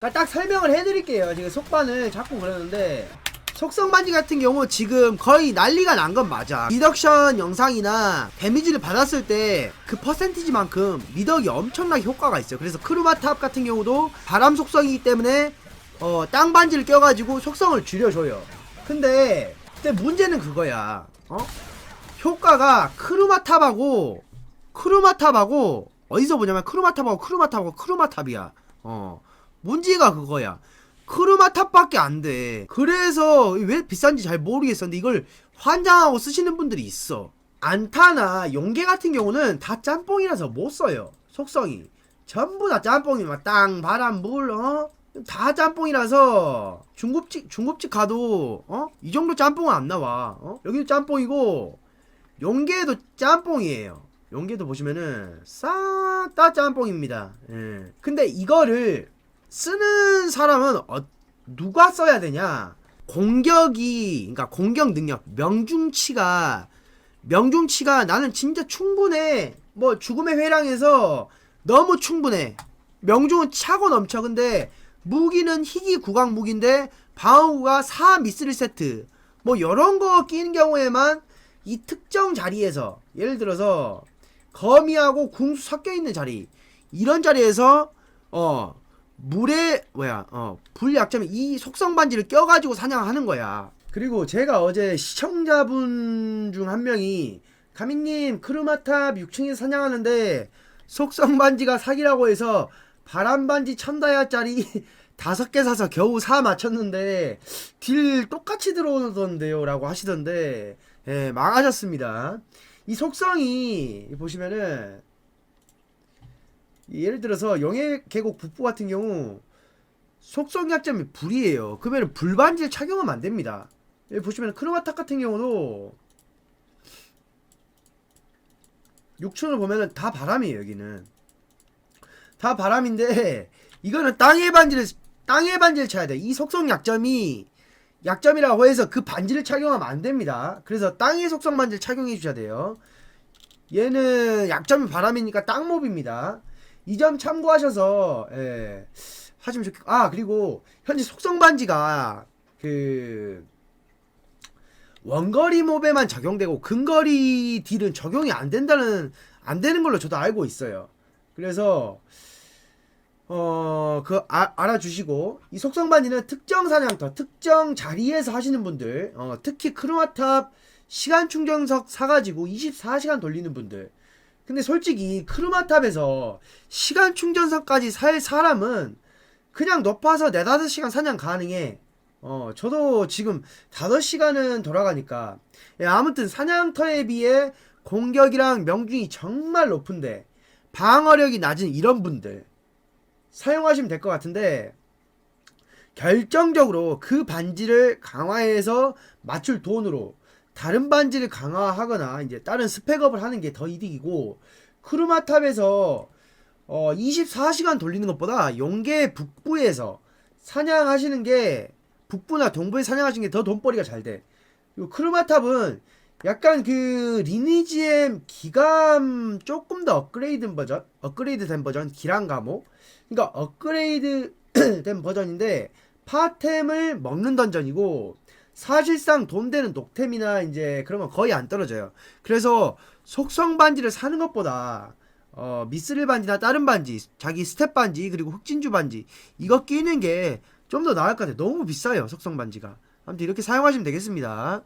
그러니까 딱 설명을 해드릴게요. 지금 속반을 자꾸 그러는데 속성 반지 같은 경우 지금 거의 난리가 난 건 맞아. 리덕션 영상이나 데미지를 받았을 때 그 퍼센티지만큼 미덕이 엄청나게 효과가 있어요. 그래서 크루마탑 같은 경우도 바람 속성이기 때문에 어, 땅 반지를 껴가지고 속성을 줄여줘요. 근데 근데 문제는 그거야. 어? 효과가 크루마탑하고 크루마탑하고 어디서 보냐면 크루마탑하고 크루마탑하고 크루마탑이야. 어. 문제가 그거야. 크루마탑밖에 안 돼. 그래서 왜 비싼지 잘 모르겠었는데 이걸 환장하고 쓰시는 분들이 있어. 안타나 용계 같은 경우는 다 짬뽕이라서 못 써요. 속성이. 전부 다 짬뽕이 막 땅, 바람, 물, 어? 다 짬뽕이라서 중급집 중급집 가도 어? 이 정도 짬뽕은 안 나와. 어? 여기도 짬뽕이고 용계도 짬뽕이에요. 용계도 보시면은 싹 다 짬뽕입니다. 예. 근데 이거를 쓰는 사람은 어, 누가 써야 되냐? 공격이 그러니까 공격 능력 명중치가 명중치가 나는 진짜 충분해. 뭐 죽음의 회랑에서 너무 충분해. 명중은 차고 넘쳐. 근데 무기는 희귀 구강 무기인데 방어구가 4 미스릴 세트. 뭐 이런 거 끼는 경우에만 이 특정 자리에서 예를 들어서 거미하고 궁수 섞여 있는 자리 이런 자리에서 어 물에 뭐야 어 불약점에 이 속성 반지를 껴가지고 사냥하는 거야. 그리고 제가 어제 시청자분 중 한 명이 가민님 크루마탑 6층에서 사냥하는데 속성 반지가 사기라고 해서 바람 반지 천다야짜리 다섯 개 사서 겨우 사 맞췄는데 딜 똑같이 들어오던데요라고 하시던데 예 망하셨습니다. 이 속성이 보시면은 예를 들어서 영해 계곡 북부 같은 경우 속성 약점이 불이에요. 그러면 불반지를 착용하면 안 됩니다. 여기 보시면 크로마탑 같은 경우도 6층을 보면은 다 바람이에요. 여기는 다 바람인데 이거는 땅의 반지를 땅의 반지를 쳐야 돼. 이 속성 약점이 약점이라고 해서 그 반지를 착용하면 안 됩니다. 그래서 땅의 속성 반지를 착용해 주셔야 돼요. 얘는 약점이 바람이니까 땅몹입니다. 이 점 참고하셔서 예, 하시면 좋겠고 아 그리고 현재 속성 반지가 그 원거리 몹에만 적용되고 근거리 딜은 적용이 안 된다는 안 되는 걸로 저도 알고 있어요. 그래서 어, 그, 아, 알아주시고, 이 속성 반지는 특정 사냥터, 특정 자리에서 하시는 분들, 어, 특히 크루마탑 시간 충전석 사가지고 24시간 돌리는 분들. 근데 솔직히 크루마탑에서 시간 충전석까지 살 사람은 그냥 높아서 4, 5시간 사냥 가능해. 어, 저도 지금 5시간은 돌아가니까. 예, 아무튼 사냥터에 비해 공격이랑 명중이 정말 높은데, 방어력이 낮은 이런 분들. 사용하시면 될 것 같은데 결정적으로 그 반지를 강화해서 맞출 돈으로 다른 반지를 강화하거나 이제 다른 스펙업을 하는 게 더 이득이고 크루마탑에서 어 24시간 돌리는 것보다 용계 북부에서 사냥하시는 게 북부나 동부에 사냥하시는 게 더 돈벌이가 잘 돼. 그리고 크루마탑은 약간 그 리니지엠 기감 조금 더 업그레이드 버전, 업그레이드 된 버전 기란 감옥. 그러니까 업그레이드 된 버전인데 파템을 먹는 던전이고 사실상 돈 되는 녹템이나 이제 그런 건 거의 안 떨어져요. 그래서 속성 반지를 사는 것보다 어, 미스릴 반지나 다른 반지, 자기 스텝 반지 그리고 흑진주 반지 이거 끼는 게 좀 더 나을 것 같아요. 너무 비싸요 속성 반지가. 아무튼 이렇게 사용하시면 되겠습니다.